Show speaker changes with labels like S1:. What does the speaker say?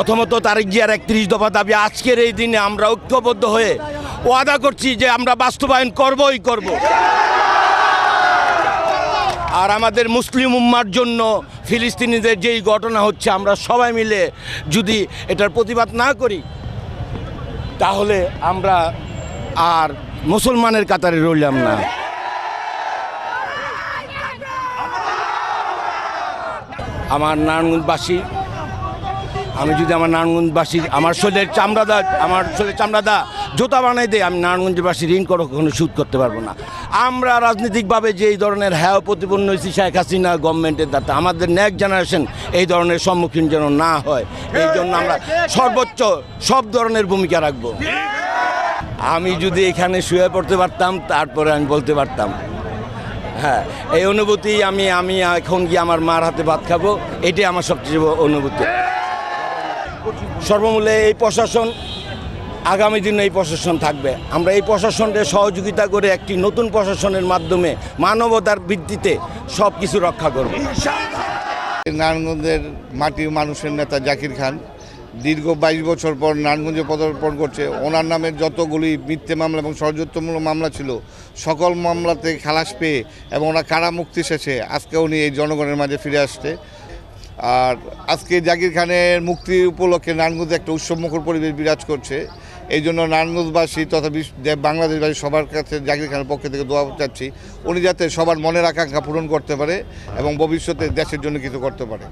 S1: প্রথমত তারেক জিয়ার একত্রিশ দফা দাবি, আজকের এই দিনে আমরা ঐক্যবদ্ধ হয়ে ওয়াদা করছি যে আমরা বাস্তবায়ন করবই করব। আর আমাদের মুসলিম উম্মার জন্য ফিলিস্তিনিদের যেই ঘটনা হচ্ছে, আমরা সবাই মিলে যদি এটার প্রতিবাদ না করি, তাহলে আমরা আর মুসলমানের কাতারে রইলাম না। আমার নারায়ণগঞ্জবাসী আমি যদি আমার নারায়ণগঞ্জবাসী আমার শরীরের চামড়াদা, আমার শরীরের চামড়াদা জুতা বানাই দেয় আমি নারায়ণগঞ্জবাসী ঋণ করো কখনো সুদ করতে পারব না। আমরা রাজনৈতিকভাবে যে এই ধরনের হ্যাঁ প্রতিপন্ন হয়েছি, শেখ হাসিনা গভর্নমেন্টের দ্বারা, আমাদের নেক্সট জেনারেশন এই ধরনের সম্মুখীন যেন না হয়, এই জন্য আমরা সর্বোচ্চ সব ধরনের ভূমিকা রাখব। আমি যদি এখানে শুয়ে পড়তে পারতাম, তারপরে আমি বলতে পারতাম। হ্যাঁ এই অনুভূতি আমি আমি এখন গিয়ে আমার মার হাতে ভাত খাব, এটাই আমার সবচেয়ে অনুভূতি। সর্বমূল্যে এই প্রশাসন আগামী দিনে এই প্রশাসন থাকবে। আমরা এই প্রশাসনকে সহযোগিতা করে একটি নতুন প্রশাসনের মাধ্যমে মানবতার ভিত্তিতে সব কিছু রক্ষা করব।
S2: নারায়ণগঞ্জের মাটির মানুষের নেতা জাকির খান দীর্ঘ বাইশ বছর পর নারায়ণগঞ্জে পদার্পণ করছে। ওনার নামে যতগুলি মিথ্যে মামলা এবং ষড়যন্ত্রমূলক মামলা ছিল, সকল মামলাতে খালাস পেয়ে এবং ওনার কারা মুক্তি এসেছে আজকে উনি এই জনগণের মাঝে ফিরে আসছে। আর আজকে জাকির খানের মুক্তি উপলক্ষে নারায়ণগঞ্জে একটা উৎসবমুখর পরিবেশ বিরাজ করছে। এই জন্য নারায়ণগঞ্জবাসী তথা বাংলাদেশবাসী সবার কাছে জাকির খানের পক্ষ থেকে দোয়া চাচ্ছি, উনি যাতে সবার মনের আকাঙ্ক্ষা পূরণ করতে পারে এবং ভবিষ্যতে দেশের জন্য কিছু করতে পারে।